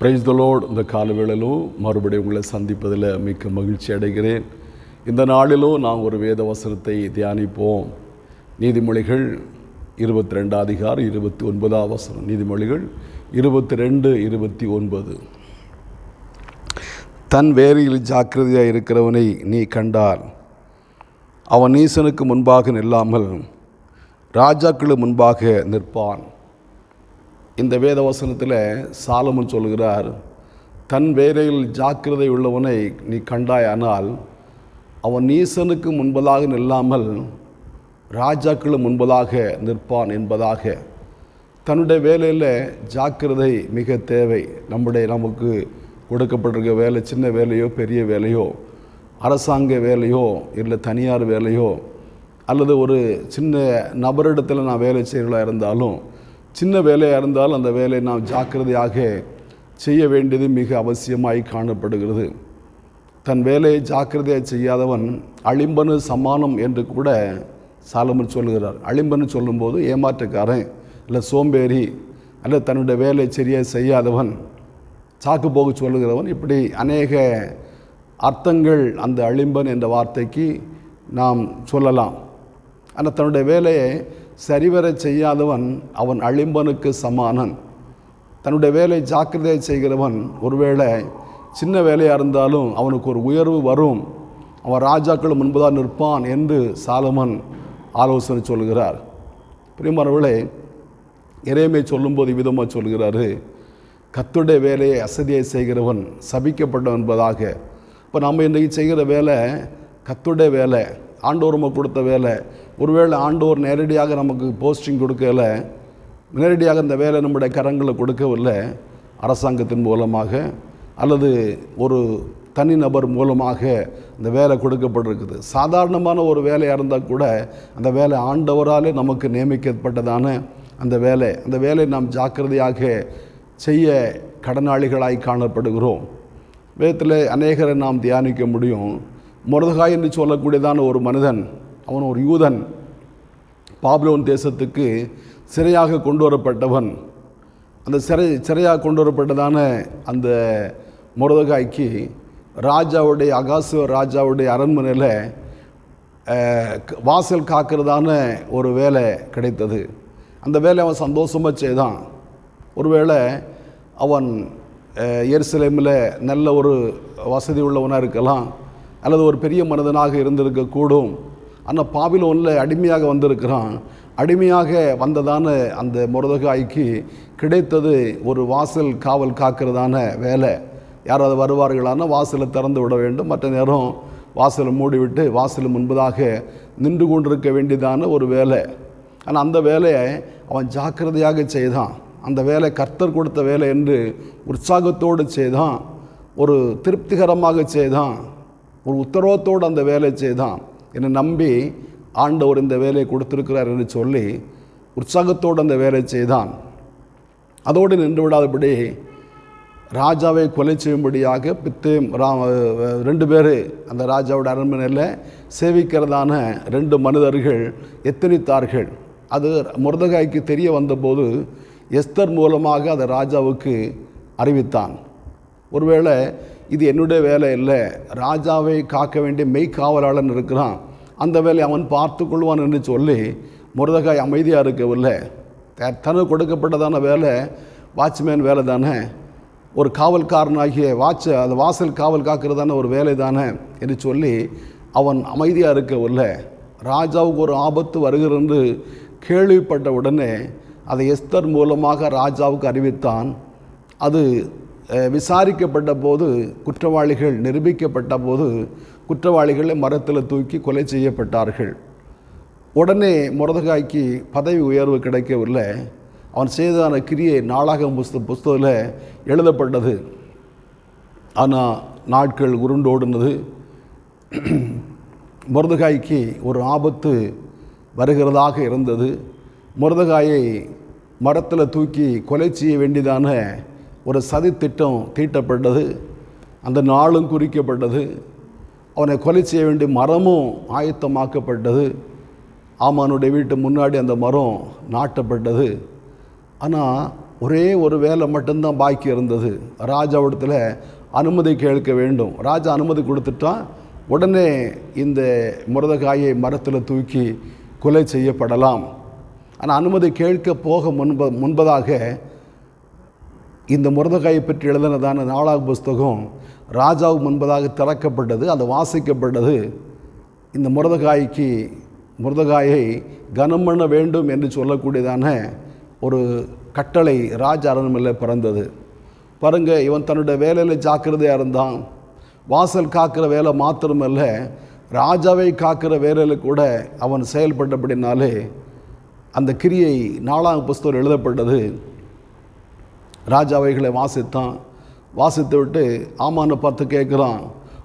Praise the load இந்த காலவேளையிலும் மறுபடியும் உங்களை சந்திப்பதில் மிக்க மகிழ்ச்சி அடைகிறேன். இந்த நாளிலும் நான் ஒரு வேத வசனத்தை தியானிப்போம். நீதிமொழிகள் இருபத்தி ரெண்டாம் அதிகாரம் இருபத்தி ஒன்பதாம் வசனம். நீதிமொழிகள் இருபத்தி ரெண்டு இருபத்தி ஒன்பது. தன் வேலையில் ஜாக்கிரதையாக இருக்கிறவனை நீ கண்டால் அவன் நீசனுக்கு முன்பாக நில்லாமல் ராஜாக்களுக்கு முன்பாக நிற்பான். இந்த வேத வசனத்தில் சாலமன் சொல்கிறார் தன் வேலையில் ஜாக்கிரதை உள்ளவனை நீ கண்டாயானால் அவன் நீசனுக்கு முன்பதாக நில்லாமல் ராஜாக்களும் முன்பதாக நிற்பான் என்பதாக. தன்னுடைய வேலையில் ஜாக்கிரதை மிக தேவை. நம்முடைய நமக்கு கொடுக்கப்பட்டிருக்க வேலை சின்ன வேலையோ பெரிய வேலையோ அரசாங்க வேலையோ இல்லை தனியார் வேலையோ அல்லது ஒரு சின்ன நபரிடத்தில் நான் வேலை செய்கிறதா இருந்தாலும் சின்ன வேலையாக இருந்தால் அந்த வேலையை நாம் ஜாக்கிரதையாக செய்ய வேண்டியது மிக அவசியமாய் காணப்படுகிறது. தன் வேலையை ஜாக்கிரதையாக செய்யாதவன் அழிம்பனு சமானம் என்று கூட சாலமன் சொல்லுகிறார். அழிம்பனு சொல்லும்போது ஏமாற்றக்காரன் இல்லை சோம்பேறி அல்ல தன்னுடைய வேலை சரியாக செய்யாதவன் சாக்கு போக சொல்லுகிறவன் இப்படி அநேக அர்த்தங்கள் அந்த அழிம்பன் என்ற வார்த்தைக்கு நாம் சொல்லலாம். ஆனால் தன்னுடைய வேலையை சரிவர செய்யாதவன் அவன் அழிம்பனுக்கு சமானன். தன்னுடைய வேலையை ஜாக்கிரதையை செய்கிறவன் ஒருவேளை சின்ன வேலையாக இருந்தாலும் அவனுக்கு ஒரு உயர்வு வரும். அவன் ராஜாக்கள் முன்பதாக நிற்பான் என்று சாலமன் ஆலோசனை சொல்கிறார். பிரியமானவர்களே இறைமை சொல்லும்போது விதமாக சொல்கிறாரு. கத்துடைய வேலையை அசதியை செய்கிறவன் சபிக்கப்பட்டவன் என்பதாக. இப்போ நம்ம இன்றைக்கி செய்கிற வேலை கத்துடைய வேலை. ஆண்டோர் நமக்கு கொடுத்த வேலை. ஒருவேளை ஆண்டோர் நேரடியாக நமக்கு போஸ்டிங் கொடுக்கல நேரடியாக இந்த வேலை நம்முடைய கரங்களை கொடுக்கவில்லை அரசாங்கத்தின் மூலமாக அல்லது ஒரு தனிநபர் மூலமாக இந்த வேலை கொடுக்கப்பட்டிருக்குது. சாதாரணமான ஒரு வேலையாக இருந்தால் கூட அந்த வேலை ஆண்டவராலே நமக்கு நியமிக்கப்பட்டதான அந்த வேலை. அந்த வேலை நாம் ஜாக்கிரதையாக செய்ய கடனாளிகளாய் காணப்படுகிறோம். வேதத்தில் அநேகரை நாம் தியானிக்க முடியும். முரதகாய் என்று சொல்லக்கூடியதான ஒரு மனிதன் அவன் ஒரு யூதன் பாப்லோன் தேசத்துக்கு சிறையாக கொண்டு வரப்பட்டவன் அந்த சிறை சிறையாக கொண்டு வரப்பட்டதான அந்த முரதகாய்க்கு ராஜாவுடைய அகாசுவ ராஜாவுடைய அரண்மனையில் வாசல் காக்கிறதான ஒரு வேலை கிடைத்தது. அந்த வேலை அவன் சந்தோஷமாக செய்தான். ஒருவேளை அவன் எருசலேமில் நல்ல ஒரு வசதி உள்ளவனாக இருக்கலாம். அல்லது ஒரு பெரிய மனிதனாக இருந்திருக்கக்கூடும். ஆனால் பாபிலோனில் அடிமையாக வந்திருக்கிறான். அடிமையாக வந்ததான அந்த முரதகாய்க்கு கிடைத்தது ஒரு வாசல் காவல் காக்கிறதான வேலை. யாராவது வருவார்களான வாசலை திறந்து விட வேண்டும். மற்ற நேரம் வாசலை மூடிவிட்டு வாசல் முன்பதாக நின்று கொண்டிருக்க வேண்டியதான ஒரு வேலை. ஆனால் அந்த வேலையை அவன் ஜாக்கிரதையாக செய்தான். அந்த வேலை கர்த்தர் கொடுத்த வேலை என்று உற்சாகத்தோடு செய்தான். ஒரு திருப்திகரமாக செய்தான். ஒரு உத்தரவத்தோடு அந்த வேலை செய்தான். என்னை நம்பி ஆண்டவர் இந்த வேலையை கொடுத்துருக்கிறார் என்று சொல்லி உற்சாகத்தோடு அந்த வேலை செய்தான். அதோடு நின்று விடாதபடி ராஜாவை கொலை செய்யும்படியாக பித்து ரா ரெண்டு பேர் அந்த ராஜாவோட அரண்மனையில் சேவிக்கிறதான ரெண்டு மனிதர்கள் எத்தனித்தார்கள். அது முருதகாய்க்கு தெரிய வந்தபோது எஸ்தர் மூலமாக அதை ராஜாவுக்கு அறிவித்தான். ஒருவேளை இது என்னுடைய வேலை இல்லை ராஜாவை காக்க வேண்டிய மெய்க்காவலாளன் இருக்கிறான் அந்த வேலையை அவன் பார்த்து கொள்வான் என்று சொல்லி முருதகாய் அமைதியாக இருக்கவில்லை. தனக்கு கொடுக்கப்பட்டதான வேலை வாட்ச்மேன் வேலை தானே ஒரு காவல்காரனாகிய வாட்ச அந்த வாசல் காவல் காக்கிறதான ஒரு வேலை தானே என்று சொல்லி அவன் அமைதியாக இருக்கவில்லை. ராஜாவுக்கு ஒரு ஆபத்து வருகிறது கேள்விப்பட்ட உடனே அதை எஸ்தர் மூலமாக ராஜாவுக்கு அறிவித்தான். அது விசாரிக்கப்பட்ட போது குற்றவாளிகள் நிரூபிக்கப்பட்ட போது குற்றவாளிகளை மரத்தில் தூக்கி கொலை செய்யப்பட்டார்கள். உடனே முரதகாய்க்கு பதவி உயர்வு கிடைக்கவில்லை. அவன் செய்ததான கிரியை நாளாக புஸ்த புஸ்தகத்தில் எழுதப்பட்டது. ஆனால் நாட்கள் உருண்டோடுனது. முரதகாய்க்கு ஒரு ஆபத்து வருகிறதாக இருந்தது. முரதகாயை மரத்தில் தூக்கி கொலை செய்ய வேண்டியதான ஒரு சதி திட்டம் தீட்டப்பட்டது அந்த நாளும் குறிக்கப்பட்டது அவனை கொலை செய்ய வேண்டிய மரமும் ஆயத்தமாக்கப்பட்டது ஆமானுடைய வீட்டு முன்னாடி அந்த மரம் நாட்டப்பட்டது. ஆனால் ஒரே ஒரு வேலை மட்டும்தான் பாக்கி இருந்தது. ராஜாவிடத்தில் அனுமதி கேட்க வேண்டும். ராஜா அனுமதி கொடுத்துட்டா உடனே இந்த முருதகாயை மரத்தில் தூக்கி கொலை செய்யப்படலாம். ஆனால் அனுமதி கேட்க போக முன்ப முன்பதாக இந்த முருதகாயை பற்றி எழுதினதான நாளாக புஸ்தகம் ராஜாவுக்கு முன்பதாக திறக்கப்பட்டது அது வாசிக்கப்பட்டது. இந்த முருதகாய்க்கு முருதகாயை கனம் பண்ண வேண்டும் என்று சொல்லக்கூடியதான ஒரு கட்டளை ராஜ அரண்மையில் பிறந்தது. பாருங்கள் இவன் தன்னுடைய வேலையில் ஜாக்கிரதையாக இருந்தான். வாசல் காக்கிற வேலை மாத்திரமல்ல ராஜாவை காக்கிற வேலையில் கூட அவன் செயல்பட்டபடினாலே அந்த கிரியை நாலாம் புஸ்தகம் எழுதப்பட்டது. ராஜா அவைகளை வாசித்தான். வாசித்து விட்டு ஆமானை பார்த்து கேட்குறான்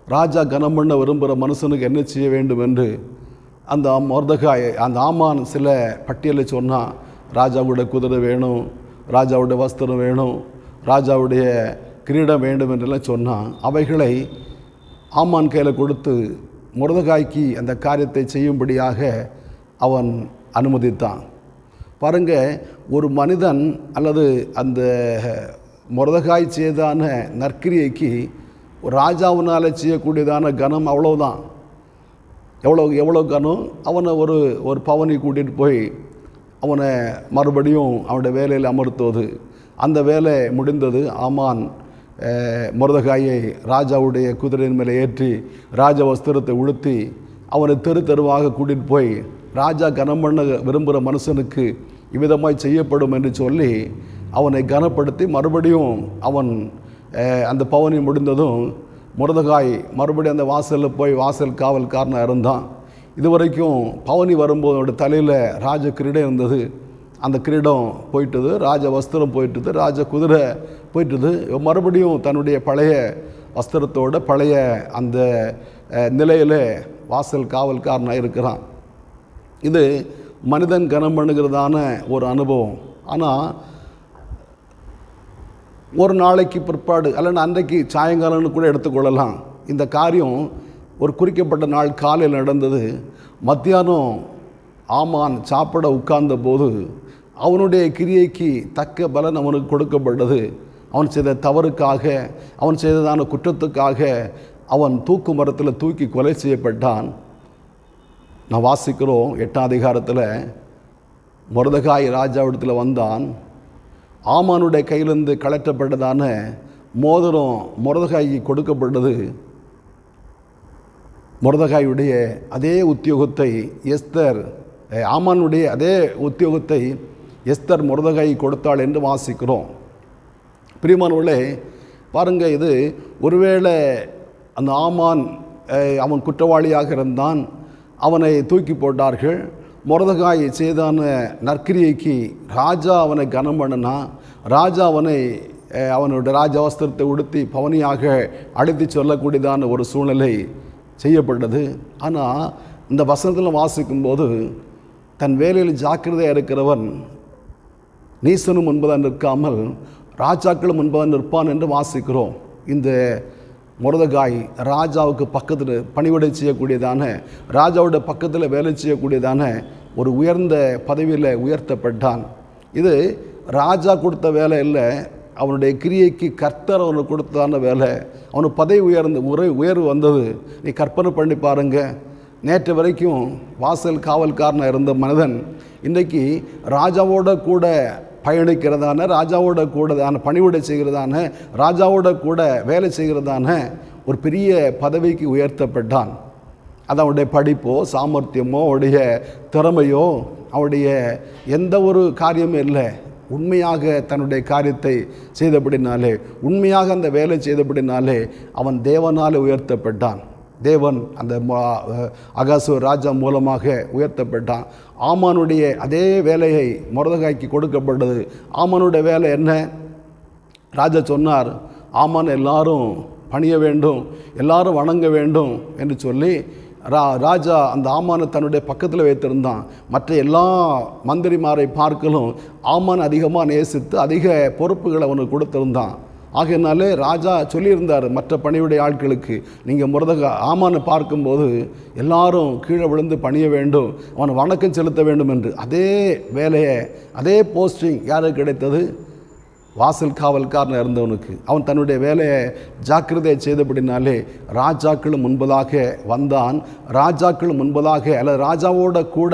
ராஜா கனம் பண்ண விரும்புகிற மனுஷனுக்கு என்ன செய்ய வேண்டும் என்று? அந்த மொர்தகாய் அந்த ஆமான் சில பட்டியலை சொன்னான். ராஜாவுடைய குதிரை வேணும் ராஜாவுடைய வஸ்திரம் வேணும் ராஜாவுடைய கிரீடம் வேண்டும் என்றெல்லாம் சொன்னான். அவைகளை ஆமான் கையில் கொடுத்து முருதகாய்க்கு அந்த காரியத்தை செய்யும்படியாக அவன் அனுமதித்தான். பாருங்கள் ஒரு மனிதன் அல்லது அந்த முரதகாய் செய்தான நற்கிரியைக்கு ராஜாவினால் செய்யக்கூடியதான கனம் அவ்வளோதான் எவ்வளோ எவ்வளோ கனம் அவனை ஒரு ஒரு பவனி கூட்டிகிட்டு போய் அவனை மறுபடியும் அவனுடைய வேலையில் அமர்த்துவது. அந்த வேலை முடிந்தது ஆமான் முரதகாயை ராஜாவுடைய குதிரையின் மேலே ஏற்றி ராஜ வஸ்திரத்தை உளுத்தி அவனை தெரு தெருவாக கூட்டிகிட்டு போய் ராஜா கனம் பண்ண விரும்புகிற மனுஷனுக்கு இவ்விதமாய் செய்யப்படும் என்று சொல்லி அவனை கனப்படுத்தி மறுபடியும் அவன் அந்த பவனி முடிந்ததும் முருதகாய் மறுபடியும் அந்த வாசலில் போய் வாசல் காவல்காரனாக இருந்தான். இதுவரைக்கும் பவனி வரும்போது அவனுடைய தலையில் ராஜ கிரீடம் இருந்தது. அந்த கிரீடம் போயிட்டுது ராஜ வஸ்திரம் போயிட்டுது ராஜ குதிரை போயிட்டுது. மறுபடியும் தன்னுடைய பழைய வஸ்திரத்தோட பழைய அந்த நிலையில் வாசல் காவல்காரனாக இருக்கிறான். இது மனிதன் கனம் பண்ணுகிறதான ஒரு அனுபவம். ஆனால் ஒரு நாளைக்கு பிற்பாடு அல்லனா அன்றைக்கு சாயங்காலம்னு கூட எடுத்துக்கொள்ளலாம். இந்த காரியம் ஒரு குறிக்கப்பட்ட நாள் காலையில் நடந்தது. மத்தியானம் ஆமான் சாப்பிட உட்கார்ந்த போது அவனுடைய கிரியைக்கு தக்க பலன் அவனுக்கு கொடுக்கப்பட்டது. அவன் செய்த தவறுக்காக அவன் செய்ததான குற்றத்துக்காக அவன் தூக்கு மரத்தில் தூக்கி கொலை செய்யப்பட்டான். நான் வாசிக்கிறோம் எட்டாம் அதிகாரத்தில் முருதகாய் ராஜாவிடத்தில் வந்தான். ஆமானுடைய கையிலிருந்து கலற்றப்பட்டதான மோதிரம் முருதகாய்க்கு கொடுக்கப்பட்டது. முருதகாயுடைய அதே உத்தியோகத்தை எஸ்தர் ஆமானுடைய அதே உத்தியோகத்தை எஸ்தர் முருதகாய் கொடுத்தாள் என்று வாசிக்கிறோம். பிரியமானவர்களே பாருங்கள் இது ஒருவேளை அந்த ஆமான் அவன் குற்றவாளியாக இருந்தான். அவனை தூக்கி போட்டார்கள். முரதகாய் செய்தான நற்கிரியைக்கு ராஜா அவனை கனம் பண்ணனா ராஜா அவனை அவனோட ராஜவஸ்திரத்தை உடுத்தி பவனியாக அழைத்து சொல்லக்கூடியதான ஒரு சூழ்நிலை செய்யப்பட்டது. ஆனால் இந்த வசனத்தில் வாசிக்கும்போது தன் வேலையில் ஜாக்கிரதையாக இருக்கிறவன் நீசனும் முன்பதாக நிற்காமல் ராஜாக்களும் முன்பதாக நிற்பான் என்று வாசிக்கிறோம். இந்த முரதகாய் ராஜாவுக்கு பக்கத்தில் பணிவிடை செய்யக்கூடியதான ராஜாவோட பக்கத்தில் வேலை செய்யக்கூடியதான ஒரு உயர்ந்த பதவியில் உயர்த்தப்பட்டான். இது ராஜா கொடுத்த வேலை இல்லை அவனுடைய கிரியைக்கு கர்த்தர் அவனுக்கு கொடுத்ததான வேலை. அவனுக்கு பதவி உயர்ந்து உரை உயர்வு வந்தது. நீ கற்பனை பண்ணி பாருங்க. நேற்று வரைக்கும் வாசல் காவல்காரனாக இருந்த மனிதன் இன்றைக்கு ராஜாவோட கூட பயணிக்கிறதான ராஜாவோட கூடதான பணிவிடை செய்கிறதான ராஜாவோட கூட வேலை செய்கிறதான ஒரு பெரிய பதவிக்கு உயர்த்தப்பட்டான். அது அவனுடைய படிப்போ சாமர்த்தியமோ அவருடைய திறமையோ அவருடைய எந்த ஒரு காரியமும் இல்லை. உண்மையாக தன்னுடைய காரியத்தை செய்தபடினாலே உண்மையாக அந்த வேலை செய்தபடினாலே அவன் தேவனால் உயர்த்தப்பட்டான். தேவன் அந்த அகாசு ராஜா மூலமாக உயர்த்தப்பட்டான். ஆமானுடைய அதே வேலையை முரதகாய்க்கு கொடுக்கப்பட்டது. ஆமானுடைய வேலை என்ன? ராஜா சொன்னார் ஆமான் எல்லாரும் பணிய வேண்டும் எல்லாரும் வணங்க வேண்டும் என்று சொல்லி ரா ராஜா அந்த ஆமானை தன்னுடைய பக்கத்தில் வைத்திருந்தான். மற்ற எல்லா மந்திரிமாரை பார்க்கலும் ஆமான் அதிகமாக நேசித்து அதிக பொறுப்புகளை அவனுக்கு கொடுத்திருந்தான். ஆகையினாலே ராஜா சொல்லியிருந்தார் மற்ற பணியுடைய ஆட்களுக்கு நீங்கள் முரதக ஆமான்னு பார்க்கும்போது எல்லாரும் கீழே விழுந்து பணிய வேண்டும் அவன் வணக்கம் செலுத்த வேண்டும் என்று. அதே வேலையை அதே போஸ்டிங் யாருக்கு கிடைத்தது? வாசல் காவல்காரன் இருந்தவனுக்கு. அவன் தன்னுடைய வேலையை ஜாக்கிரதையை செய்தபடினாலே ராஜாக்களும் முன்பதாக வந்தான். ராஜாக்களும் முன்பதாக அல்லது ராஜாவோட கூட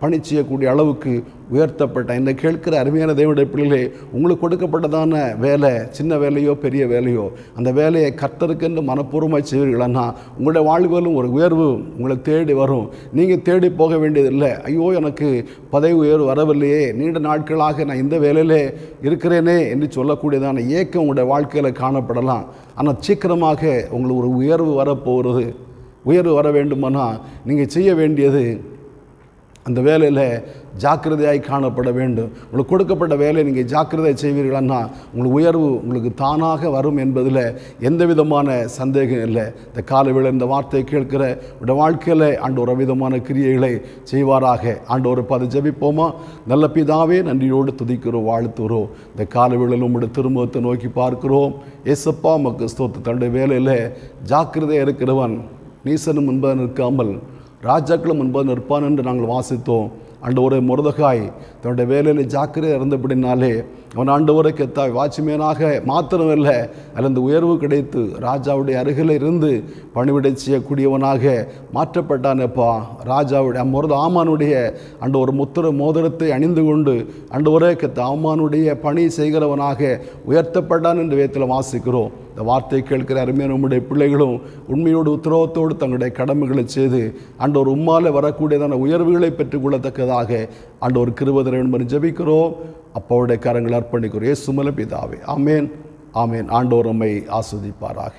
பணி செய்யக்கூடிய அளவுக்கு உயர்த்தப்பட்ட இந்த கேட்கிற அருமையான தேவனுடைய பிள்ளைகளே உங்களுக்கு கொடுக்கப்பட்டதான வேலை சின்ன வேலையோ பெரிய வேலையோ அந்த வேலையை கர்த்தருக்கென்று மனப்பூர்வமாக செய்வீர்களானா? உங்களுடைய வாழ்விலும் ஒரு உயர்வு உங்களை தேடி வரும். நீங்கள் தேடி போக வேண்டியதில்லை. ஐயோ எனக்கு பதவி உயர்வு வரவில்லையே. நீண்ட நாட்களாக நான் இந்த வேலையிலே இருக்கிறேனே என்று சொல்லக்கூடியதான ஏக்கம் உங்களுடைய வாழ்க்கையில் காணப்படலாம். ஆனால் சீக்கிரமாக உங்களுக்கு ஒரு உயர்வு வரப்போகிறது. உயர்வு வர வேண்டுமானால் நீங்கள் செய்ய வேண்டியது அந்த வேலையில் ஜாக்கிரதையாய் காணப்பட வேண்டும். உங்களுக்கு கொடுக்கப்பட்ட வேலையை நீங்கள் ஜாக்கிரதை செய்வீர்களான்னா உங்களுக்கு உயர்வு உங்களுக்கு தானாக வரும் என்பதில் எந்த விதமான சந்தேகம் இல்லை. இந்த காலவேளை இந்த வார்த்தையை கேட்கிற உடைய வாழ்க்கையில் ஆண்டு ஒரு விதமான கிரியைகளை செய்வாராக. ஆண்டு ஒரு பத ஜபிப்போமா? நல்ல பிதாவே நன்றியோடு துதிக்கிறோம் வாழ்த்துகிறோம் இந்த காலவேளையில் உங்களுடைய திருமுகத்தை நோக்கி பார்க்கிறோம். ஏசப்பா மக்கு ஸ்தோத்து தன்னுடைய வேலையில் ஜாக்கிரதையாக இருக்கிறவன் நீசனும் என்பதன் இருக்காமல் ராஜாக்களும் முன்பாக நிற்பான் என்று நாங்கள் வாசித்தோம். ஆண்டவரை முருதகாய் தன்னுடைய வேலையில் ஜாக்கிரதை இருந்தபடினாலே அவன் ஆண்டவரை கெத்தாய் வாட்ச்மேனாக மாத்திரமல்ல. அல்லது உயர்வு கிடைத்து ராஜாவுடைய அருகில் இருந்து பணிவிடை செய்யக்கூடியவனாக மாற்றப்பட்டானப்பா ராஜாவுடைய முருத ஆமானுடைய அண்ட ஒரு முத்திர மோதிரத்தை அணிந்து கொண்டு அண்டு ஒரே கெத்த ஆமானுடைய பணி செய்கிறவனாக உயர்த்தப்பட்டான் என்று வேத்தில் வாசிக்கிறோம். இந்த வார்த்தை கேட்கிற அருமையான நம்முடைய பிள்ளைகளும் உண்மையோடு உத்தரவத்தோடு தங்களுடைய கடமைகளை செய்து அண்ட ஒரு உம்மால வரக்கூடியதான உயர்வுகளை பெற்றுக்கொள்ளத்தக்கதாக அண்ட ஒரு கிருபதரை என்பதை ஜபிக்கிறோம். அப்பாவுடைய கரங்கள் அர்ப்பணிக்கிறோம். சுமல பிதாவே. ஆமேன். ஆமேன். ஆண்டோர் நம்மை ஆஸ்வதிப்பாராக